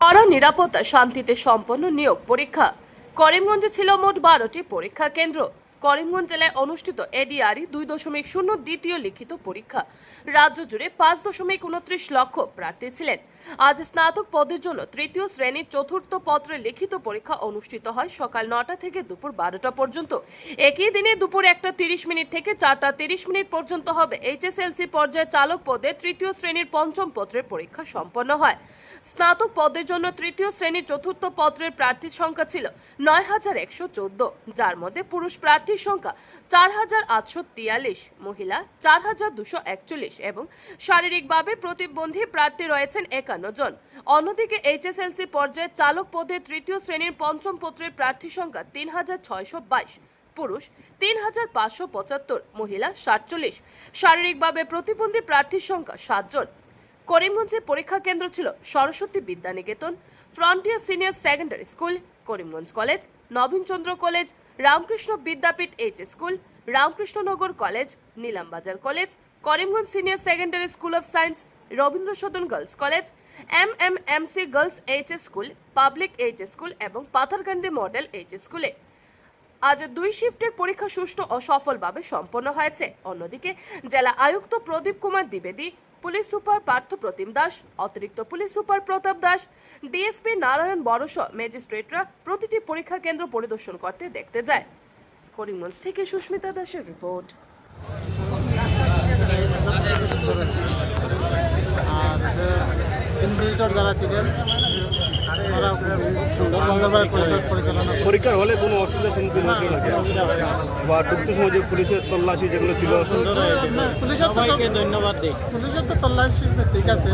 কড়া নিরাপত্তা শান্তিতে সম্পন্ন নিয়োগ পরীক্ষা। করিমগঞ্জে ছিল মোট বারোটি পরীক্ষা কেন্দ্র। করিমগঞ্জ জেলায় অনুষ্ঠিত এডিআরই দুই দশমিক শূন্য দ্বিতীয় লিখিত পরীক্ষা। রাজ্য জুড়ে পাঁচ দশমিক উনত্রিশ লক্ষ প্রার্থী ছিলেন। আজ স্নাতক পদের জন্য তৃতীয় শ্রেণির চতুর্থ পত্রে লিখিত পরীক্ষা অনুষ্ঠিত হয় সকাল নটা থেকে দুপুর বারোটা পর্যন্ত। একই দিনে দুপুর একটা তিরিশ মিনিট থেকে চারটা তিরিশ মিনিট পর্যন্ত হবে এইচএসএলসি পর্যায়ে চালক পদে তৃতীয় শ্রেণির পঞ্চম পত্রের পরীক্ষা সম্পন্ন হয়। স্নাতক পদের জন্য তৃতীয় শ্রেণির চতুর্থ পত্রের প্রার্থীর সংখ্যা ছিল নয় হাজার একশো চোদ্দ, যার মধ্যে পুরুষ প্রার্থীর সংখ্যা চার হাজার আটশো তিয়াল্লিশ, মহিলা চার হাজার দুশো একচল্লিশ এবং শারীরিকভাবে প্রতিবন্ধী প্রার্থী রয়েছেন একান্ন জন। অন্যদিকে এইচএসএলসি পর্যায়ে চালক পদে তৃতীয় শ্রেণির পঞ্চম পত্রের প্রার্থী সংখ্যা তিন হাজার ছয়শো বাইশ, পুরুষ তিন হাজার পাঁচশো পঁচাত্তর, মহিলা সাতচল্লিশ। শারীরিকভাবে প্রতিবন্ধী প্রার্থীর সংখ্যা সাতজন। করিমগঞ্জে পরীক্ষা কেন্দ্র ছিল Saraswati Vidyaniketan frontier senior secondary school Karimganj college, Nabinchandra college, Ramkrishna Vidyapith H school Ramkrishnanagar college, Nilambazar college, Karimganj senior secondary school of science Rabindra Sadan girls college M M M C girls H school public H school এবং Patharkandi model H স্কুলে আজ দুই শিফটের পরীক্ষা সুষ্ঠু ও সফলভাবে সম্পন্ন হয়েছে। অন্যদিকে, জেলা আয়ুক্ত প্রদীপ কুমার দ্বিবেদী পুলিশ সুপার পার্থ প্রতিম দাস, অতিরিক্ত police super Pratap Das DSP Narayan বড়স ম্যাজিস্ট্রেটরা প্রতিটি পরীক্ষা কেন্দ্র পরিদর্শন করতে দেখতে যায়। করিমগঞ্জ থেকে সুস্মিতা দাসের রিপোর্ট। যারা ছিলেন পরীক্ষার হলে কোনো অসুবিধার সম্মুখীন হতে লাগে না। বা টুকটু সময় যে পুলিশের তল্লাশি যেগুলো ছিল। পুলিশের ধন্যবাদ পুলিশের তো তল্লাশি ঠিক আছে।